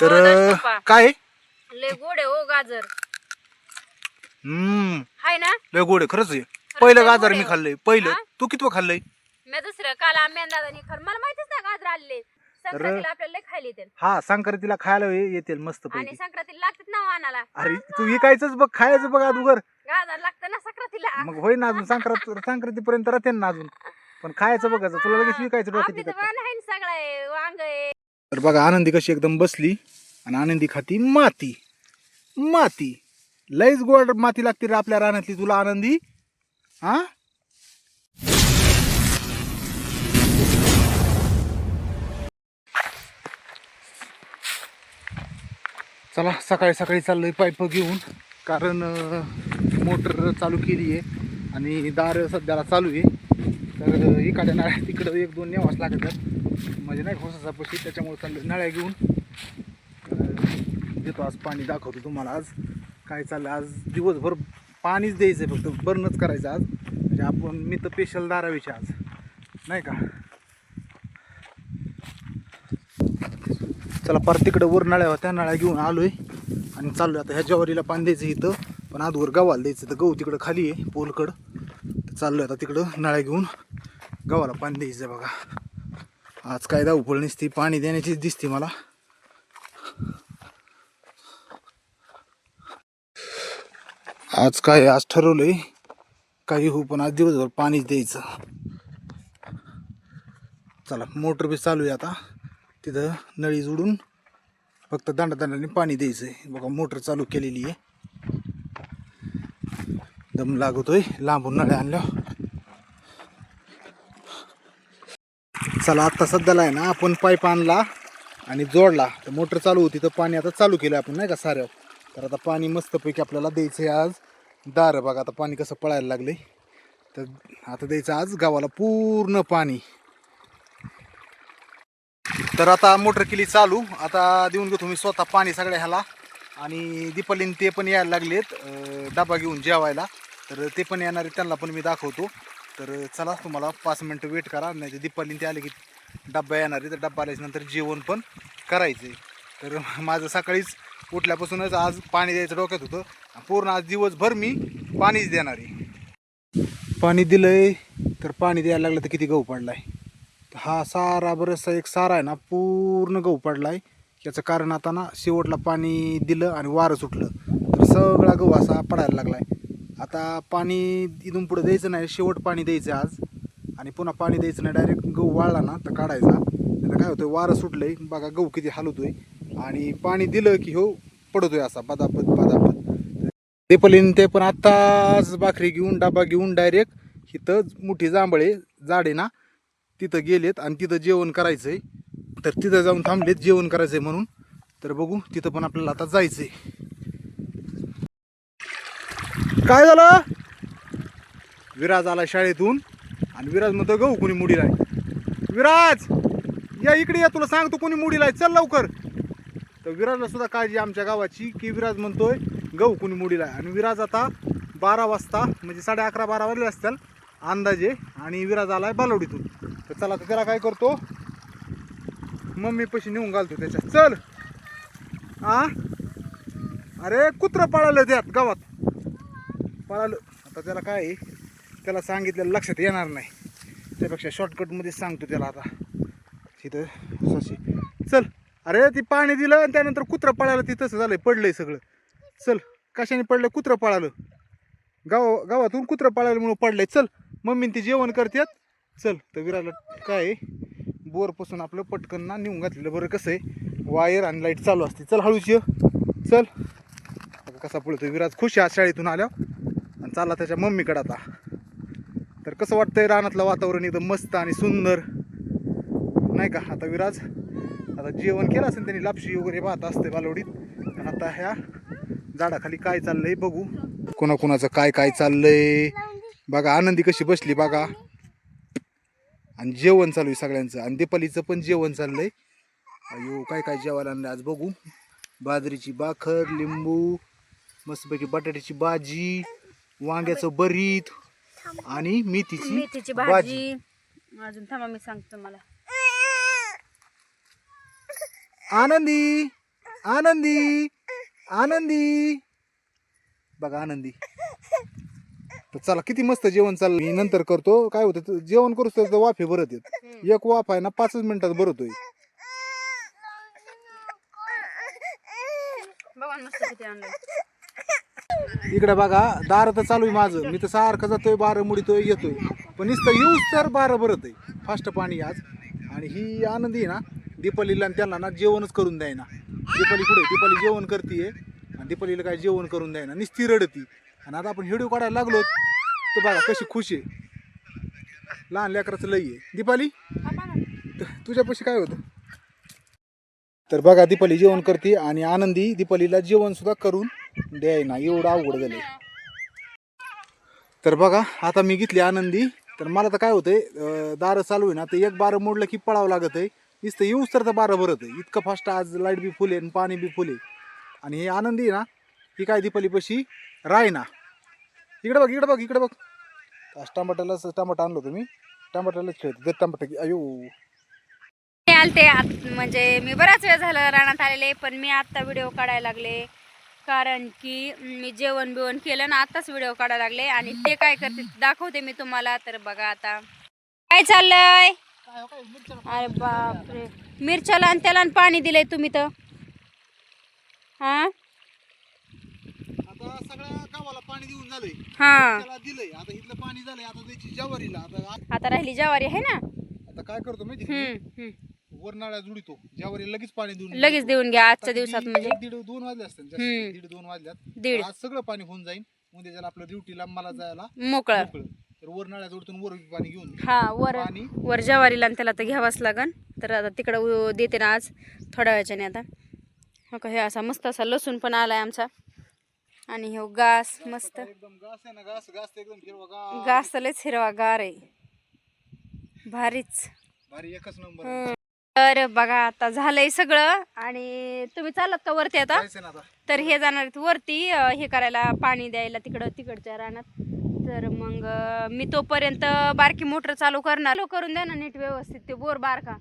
तर हो, पप्पा. काय? लय गोड आहे ओ गाजर. हम्म. हाय ना? लय गोड आहे खरंच आहे. पहिलं लय गाजर गोड मी आहे. खाल्लंय. पहिलं. हा? तू कितवं खाल्लंय? मी दुसरं काल आम्ही दादानी खर मला माहितीच नाही गाजर आलेले. संक्रांतीला आपल्याला लय खायला हा ये- येतील मस्त आणि पैकी. संक्रांतीला लागतात ना अरे तू विकायचंच बघ खायचं बघ अगोदर. गाजर लागतं ना संक्रांतीला. मग होईन अजून संक्रांत संक्रांतीपर्यंत राहते ना अजून. पण खायचं बघायचं. तुला लगेच विकायचं आपली तर आहे ना सगळं आहे वांग आहे. तर बघा आनंदी कशी एकदम बसली आणि आनंदी खाती माती. माती. लईच गोड माती लागते रे आपल्या रानातली तुला आनंदी? हा? चला सकाळी सकाळी चाललोय पाईप घेऊन कारण मोटर चालू केली आहे आणि दार सध्याला चालू आहे. तर इकडच्या नाळ्या तिकडं एक दोन नेवास लागतात. म्हणजे नाही होसाचा पशी त्याच्यामुळे चाललं नळ्या घेऊन देतो आज पाणी दाखवतो तुम्हाला आज काय चाललं. आज दिवसभर पाणीच द्यायचं आहे फक्त बर्नच करायचं आज. म्हणजे आपण मी तर पेशल दारावीचे आज नाही का? चला परत तिकडं वर नळ्या होत्या नळ्या घेऊन आलोय. आणि चाललोय आता ह्या ज्वारीला पाणी द्यायचं इथं. पण आजवर गव्हाला द्यायचं तर गहू तिकडं खाली आहे पोलकड. तर चाललोय आता तिकडं नळ्या घेऊन गव्हाला पाणी द्यायचं आहे बघा. आज काय धावपळ नसती पाणी देण्याचीच दिसते मला. आज काय आज ठरवलंय काही हो पण आज दिवसभर पाणीच द्यायचं. चला मोटर बी चालू आहे आता. तिथं नळी जोडून फक्त दांडादांडाने पाणी द्यायचं आहे बघा मोटर चालू केलेली आहे. दम लागतोय लांबून नळ्या आणल्या. चला आत्ता सध्याला आहे ना आपण पाईप आणला आणि जोडला. तर मोटर चालू होती तर पाणी आता चालू केलं आपण नाही का साऱ्यावर. तर आता पाणी मस्तपैकी आपल्याला द्यायचं आहे आज. दार बघा आता पाणी कसं पळायला लागले तर आता द्यायचं आज गावाला पूर्ण पाणी. तर आता मोटर केली चालू. आता देऊन घेतो मी स्वतः पाणी सगळ्या ह्याला. आणि दीपालीन ते पण यायला लागलेत. डबा घेऊन जेवायला. तर ते पण येणारे त्यांना पण मी दाखवतो. तर चला तुम्हाला पाच मिनटं वेट करा नाही तर दीपालीन ते आले की डब्बा येणार आहे तर डब्बा आल्याच्यानंतर जेवण पण करायचं आहे तर माझं सकाळीच उठल्यापासूनच आज पाणी द्यायचं डोक्यात होतं. पूर्ण आज दिवसभर मी पाणीच देणार आहे. पाणी दिलंय तर पाणी द्यायला लागलं तर किती गहू पडलाय? तर हा सारा बरंचसा एक सारा आहे ना पूर्ण गहू पडलाय. याचं कारण आता ना शेवटला पाणी दिलं आणि वारं सुटलं. तर सगळा गहू असा पडायला लागलाय. आता पाणी इथून पुढे द्यायचं नाही शेवट पाणी द्यायचं आज. आणि पुन्हा पाणी द्यायचं नाही डायरेक्ट गहू वाळला ना तर काढायचा. आता काय होतं वारं सुटलंय. बघा गहू किती हलवतोय आणि पाणी दिलं की हो पडतोय असा बदापत बदापत ते पलीन ते पण आत्ताच भाकरी घेऊन डबा घेऊन डायरेक्ट इथं मोठी जांभळे झाडे ना तिथं गेलेत आणि तिथं जेवण करायचं आहे तर तिथं जाऊन थांबलेत जेवण करायचं आहे म्हणून. तर बघू तिथं पण आपल्याला आता जायचं आहे काय झालं? विराज आला शाळेतून आणि विराज म्हणतो गहू कोणी मुडीला आहे विराज या इकडे या तुला सांगतो कोणी मुडीला आहे. चल लवकर. तर विराजला सुद्धा काळजी आमच्या गावाची की विराज म्हणतोय गहू कोणी मुडीला आहे. आणि विराज आता बारा वाजता म्हणजे साडे अकरा बारा वाजले असतील अंदाजे आणि विराज आलाय बालवडीतून. तर चला तर त्याला काय करतो? मम्मी पशी नेऊन घालतो त्याच्यात. चल. आ? अरे कुत्रं पळालं त्यात गावात. पळालो. आता त्याला काय आहे, त्याला सांगितलेलं लक्षात येणार नाही. त्यापेक्षा शॉर्टकटमध्ये सांगतो त्याला आता. तिथं सशी चल. अरे ती पाणी दिलं आणि त्यानंतर कुत्रं पळालं ती तसं झालं पडलंय सगळं. चल. कशाने पडलं? कुत्रं पळालं. गाव गावातून कुत्रं पळाल्यामुळं पडलंय. चल. मम्मीन ती जेवण करतात चल. तर विराला काय आहे, बोरपासून आपलं पटकन ना नेऊन घातलेलं. बरं कसं आहे वायर आणि लाइट चालू असते. चल हळूच ये. चल. कसा पळतो विराज खुश आहे शाळेतून आल्या आणि चालला त्याच्या मम्मीकडे आता. तर कसं वाटतंय रानातलं वातावरण एकदम मस्त आणि सुंदर? नाही का? आता विराज आता जेवण केलं असेल त्यांनी लापशी वगैरे पाहत असते बालवडीत. आणि आता ह्या झाडाखाली काय चाललंय बघू. कोणाकोणाचं काय काय चाललंय? बघा आनंदी कशी बसली बघा. आणि जेवण चालू आहे सगळ्यांचं. आणि दीपालीचं पण जेवण चाललंय. अयो काय काय जेवायला आणलं आज बघू. बाजरीची बाखर लिंबू मस्तपैकी बटाट्याची भाजी. वांग्याचं भरीत आणि मेथीची मेथीची भाजी. अजून थांबा मी सांगतो मला आनंदी आनंदी आनंदी. बघा आनंदी. तर चला किती मस्त जेवण चाललं मी नंतर करतो. काय होतं ते जेवण करूच तर ते वाफे भरत येत. एक वाफ आहे ना पाचच मिनिटात भरतोय. बघा मस्त किती आणलं इकडे बघा दार तर चालू आहे माझं. मी तर सारखं जातोय बारं मुडीतोय येतोय. पण नुसतं येऊच तर बारं भरत आहे फास्ट पाणी आज. आणि ही आनंदी आहे ना दीपालीला आणि त्यांना ना जेवणच करून द्याय ना दीपाली कुठे दीपाली जेवण करते आणि दीपालीला काय जेवण करून द्याय ना नुसती रडती. आणि आता आपण हिडू काढायला लागलो तर बघा कशी खुश आहे. लहान लेकराचं लई आहे. दीपाली? तुझ्यापाशी काय होतं? तर बघा दीपाली जेवण करते आणि आनंदी दीपालीला जेवण सुद्धा करून द्याय ना एवढं अवघड झालंय. तर बघा आता मी घेतली आनंदी. तर मला तर काय होतंय दार दारं चालू आहे ना तर एक बारं मोडलं की पळावं लागत आहे नुसतं येऊच तर बारं भरत आहे. इतकं फास्ट आज लाइट बी फुले आणि पाणी बी फुले आणि हे आनंदी आहे ना ही काय दीपाली पशी राय ना इकडे बघ इकडे बघ इकडे बघ. आज टमाट्यालाच टमाटा आणलो तुम्ही टमाट्यालाच खेळते ते टमाटा अयो. आलते म्हणजे मी बराच वेळ झालं रानात आलेले पण मी आत्ता व्हिडिओ काढायला लागले. कारण की मी जेवण बिवण केलं ना आत्ताच व्हिडिओ काढायला लागले आणि ते काय करते दाखवते मी तुम्हाला. तर बघा आता. काय चाललंय? अरे बापरे. मिरच्याला आणि त्याला पाणी दिलंय तुम्ही तर. हा? हा. आता राहिली ज्वारी आहे ना? आता काय करतो माहिती का? हम्म हम्म वर नाळ्या जुडितो ज्यावर लगेच पाणी देऊन लगेच देऊन घ्या आजच्या दिवसात? म्हणजे दीड दोन वाजले जास्त. हम्म. दीड दोन वाजल्यात दीड आज सगळं पाणी होऊन जाईल उद्या ज्याला आपलं ड्युटीला मला जायला मोकळं मोकळं. तर वर नाळ्या जोडतून वर पाणी घेऊन. हा वर पाणी वर ज्वारीला आणि त्याला तर घ्यावाच लागन तर आता तिकडं उ- देते ना आज थोड्या वेळाच्याने आता हो का हे असा मस्त असा लसूण पण आलाय आमचा आणि हे घास मस्त एकदम घास आहे ना घास घास तर एकदम हिरवा घास घास तर लयच हिरवा गार आहे भारीच भारी एकच नंबर. तर बघा आता झालंय सगळं. आणि तुम्ही चालत का वरती आता? तर हे जाणार आहेत वरती. हे करायला पाणी द्यायला तिकडं तिकडच्या रानात. तर मग मी तोपर्यंत बारकी मोटर चालू करणार. चालू करून द्या ना नीट व्यवस्थित. ते बोर बारका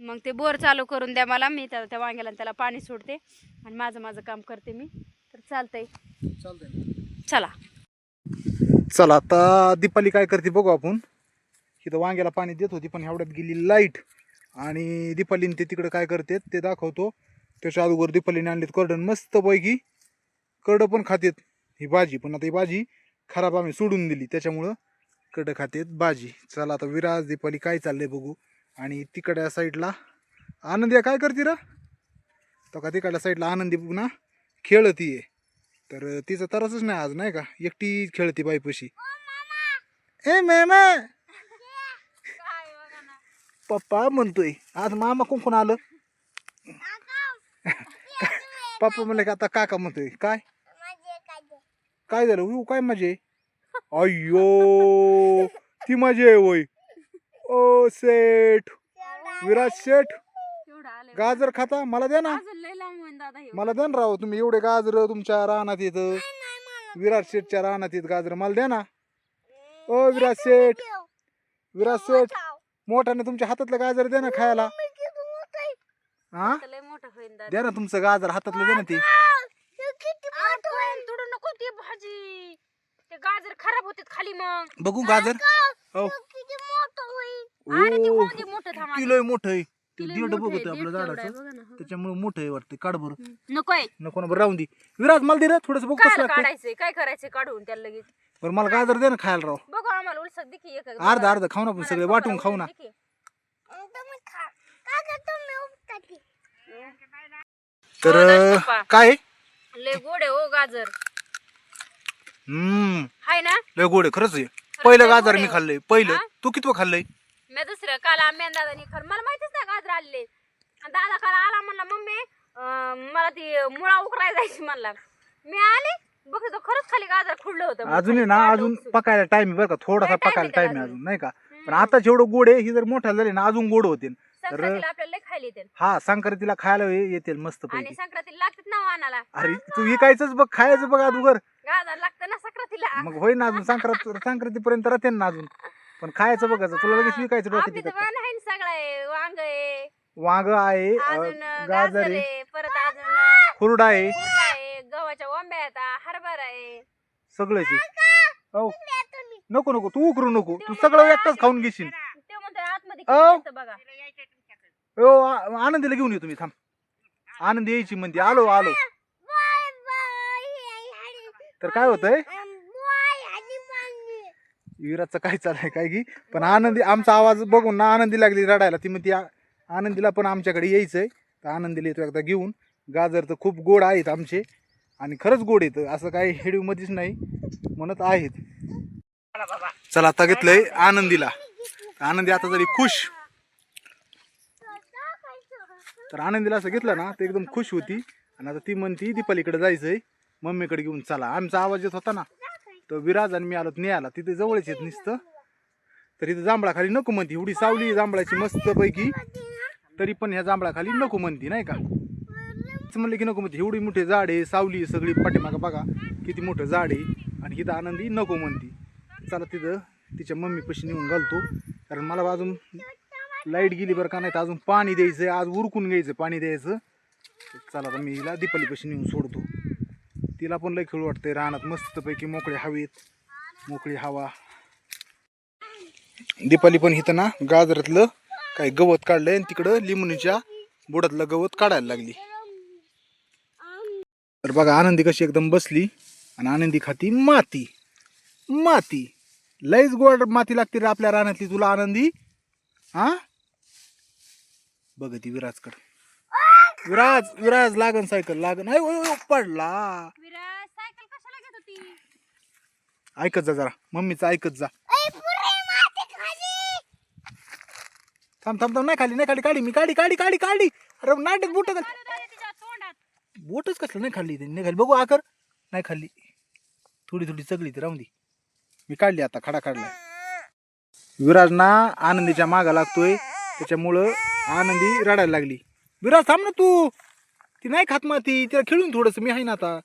मग ते बोर चालू करून द्या मला. मी त्या त्या वांग्याला त्याला पाणी सोडते. आणि माझं माझं काम करते मी. तर चालतंय. चला. चला आता दीपाली काय करते बघू आपण. इथं वांग्याला पाणी देत होती पण एवढ्यात गेली लाइट आणि दीपालीने ते तिकडं काय करतात ते दाखवतो. त्याच्या अगोदर दीपालीने आणलेत करडण मस्तपैकी करडं पण खातेत ही भाजी पण आता ही भाजी खराब आम्ही सोडून दिली त्याच्यामुळं कडं खातेत भाजी. चला आता विराज दीपाली काय चाललंय बघू. आणि तिकडल्या साईडला आनंदी काय करते रा? तो का तिकडल्या साईडला आनंदी ना आहे. तर तिचं तरसच नाही आज नाही का? एकटी खेळते बाईपाशी. ए मे पप्पा म्हणतोय. आज मामा कोण आलं? पप्पा म्हणलं की आता काका म्हणतोय. काय? काय झालं? उयू काय मजे अय्यो ती मजा आहे वय. ओ सेठ. विराज सेठ. गाजर खाता? मला द्या ना. हे. मला द्या ना राव तुम्ही एवढे गाजर तुमच्या रानात येत. विराट शेठच्या रानात येत गाजर. मला द्या ना. ओ विराट शेठ विराट शेठ मोठ्याने तुमच्या हातातलं गाजर द्या ना खायला. हा? लय मोठं होईन दादा. द्या ना तुमचं गाजर हातातलं द्या ना ते. तुडू नको ती भाजी. ते गाजर खराब होते खाली मग. बघू गाजर. हो. आणि ते ओ होऊन दे मोठं थांबा. मोठं आहे. ते दीड मोठं बघत आहे, आपलं तेवढं आहे, झाडाचं बघा ना, हो. त्याच्यामुळे मोठं आहे वाटतं. काढ बरं. नकोय नको ना बरं राहून दे. विराज मला दे रे थोडस बघू कसं काय लागतं काढायचंय. काय करायचंय काढून त्याला लगेच. बरं मला गाजर दे ना खायला राव. बघू आम्हाला उलसक देखी एक अर्धा अर्धा खाऊ ना आपण सगळे वाटून खाऊ ना. तर हो. काय लय गोड आहे ओ गाजर. हम्म. हाय ना? लय गोड आहे खरंच आहे. पहिलं लय गाजर गोड मी आहे. खाल्लंय पहिलं. हा? तू कितवं खाल्लंय? मी दुसरं काल आम्ही दादानी खर मला माहितीच नाही गाजर आलेले. आणि दादा काल आला म्हणला मम्मी अं, मला ती मुळा उकराय जायची म्हणला. मी आले बघतो खरंच खाली गाजर खुडलं होतं मग अजून आहे ना अजून. पकायला टाइम बरं का थोडासा time पकायला आहे टाइम आहे अजून. नाही का. पण आता जेवढं गोड आहे ही जर मोठा झाली ना अजून गोड होतील. संक्रांतीला आपल्याला लय खायला येते हा संक्रांतीला खायला ये- येतील मस्त आणि पैकी. संक्रांतीला लागतात ना वाहनाला अरे तू विकायचंच बघ खायचं बघ अगोदर. गाजर लागतं ना संक्रांतीला. मग होय ना अजून संक्रांत संक्रांतीपर्यंत राहते ना अजून. पण खायचं बघायचं तुला लगेच विकायचं आपली डोक्यात तर आहे ना सगळं आहे वांग आहे. वांग आहे अं, अजून गाजर गाजर आहे. आहे परत अजून आहे. गव्हाच्या वंब्या आहेत हरभरा आहे. सगळंच आहे हो नको नको तू उकरू नको. तू सगळं एकटाच खाऊन घेशील. ते म्हणतोय आतमध्ये अहो. किती असतं बघा. हो आ- आनंदीला घेऊन येतो मी थांब. आनंद यायची म्हणते. आलो आलो. तर काय होतंय? विराचं काय चाललंय काय की? पण आनंदी आमचा आवाज बघून ना आनंदी लागली रडायला. ती म्हणते "आ- आनंदीला पण आमच्याकडे यायचंय. तर आनंदीला येतो एकदा घेऊन. गाजर तर खूप गोड आहेत आमचे. आणि खरंच गोड येतं. असं काही हेडीव मध्येच नाही. म्हणत आहेत. चला आता घेतलंय आनंदीला. आनंदी आता जरी खुश. तर आनंदीला असं घेतलं ना ते एकदम खुश होती. आणि आता ती म्हणती दीपालीकडे जायचंय. मम्मीकडे घेऊन चला. आमचा आवाज येत होता ना तर विराज आणि मी आलो न्यायला. तिथे जवळच येत नुसतं. तर इथं जांभळाखाली नको म्हणती. एवढी सावली जांभळाची मस्त पैकी तरी पण ह्या जांभळाखाली नको म्हणती नाही का? म्हणलं की नको म्हणते एवढी मोठी झाड आहे सावली सगळी पाठीमागं बघा किती मोठं झाड आहे. आणि हिथं आनंदी नको म्हणती. चला तिथं तिच्या मम्मी पशी नेऊन घालतो. कारण मला अजून लाइट गेली बरं का नाही तर अजून पाणी द्यायचं आज उरकून घ्यायचं पाणी द्यायचं. चला तर मी हिला दीपालीपाशी नेऊन सोडतो. तिला पण लय खेळ वाटतंय रानात मस्तपैकी मोकळे हवेत मोकळी हवा. दीपाली पण इथं ना गाजरातलं काही गवत काढलंय आणि तिकडं लिंबणीच्या बुडातलं गवत काढायला लागली. तर बघा आनंदी कशी एकदम बसली आणि आनंदी खाती माती. माती. लईच गोड माती लागते रे आपल्या रानातली तुला आनंदी? हा? बघ ती विराजकडे. विराज विराज लागन सायकल लागन. अय, ओय, ओय, पडला. विराज सायकल कशाला घेत होती? ऐकत जा जरा. मम्मीचं ऐकत जा. थांब थांब थांब नाही खाली नाही खाली काढी मी काढी काढी काढी काढी. अरे नाटक बोट चालू द्या तिच्या तोंडात बोटच कसलं नाही खाल्ली त्यांनी. नाही खाल्ली बघू आकर. नाही खाल्ली. थोडी थोडी चगली ती. राहून दे. मी काढली आता. खडा काढला. विराज ना आनंदीच्या मागा लागतोय. त्याच्यामुळं आनंदी रडायला लागली. विराज थांब ना तू. ती नाही खात माती. तिला खेळून थोडंसं. मी आहे ना आता.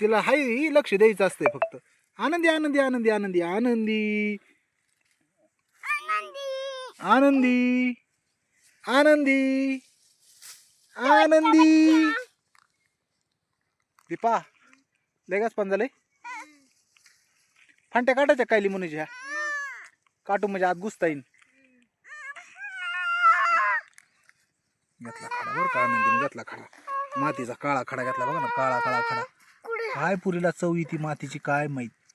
तिला हाय लक्ष द्यायचं असतंय फक्त. आनंदी आनंदी आनंदी आनंदी. आनंदी. आनंदी. आनंदी. आनंदी. दीपा लेगाच पण झाले फांट्या काटायच्या काय ह्या काटू म्हणजे आत घुसता येईन. घेतला खडा बरं का म्हणते घेतला खडा. मातीचा काळा खडा घेतला बघा ना काळा काळा खडा. काय पुरीला चव ती मातीची काय माहिती.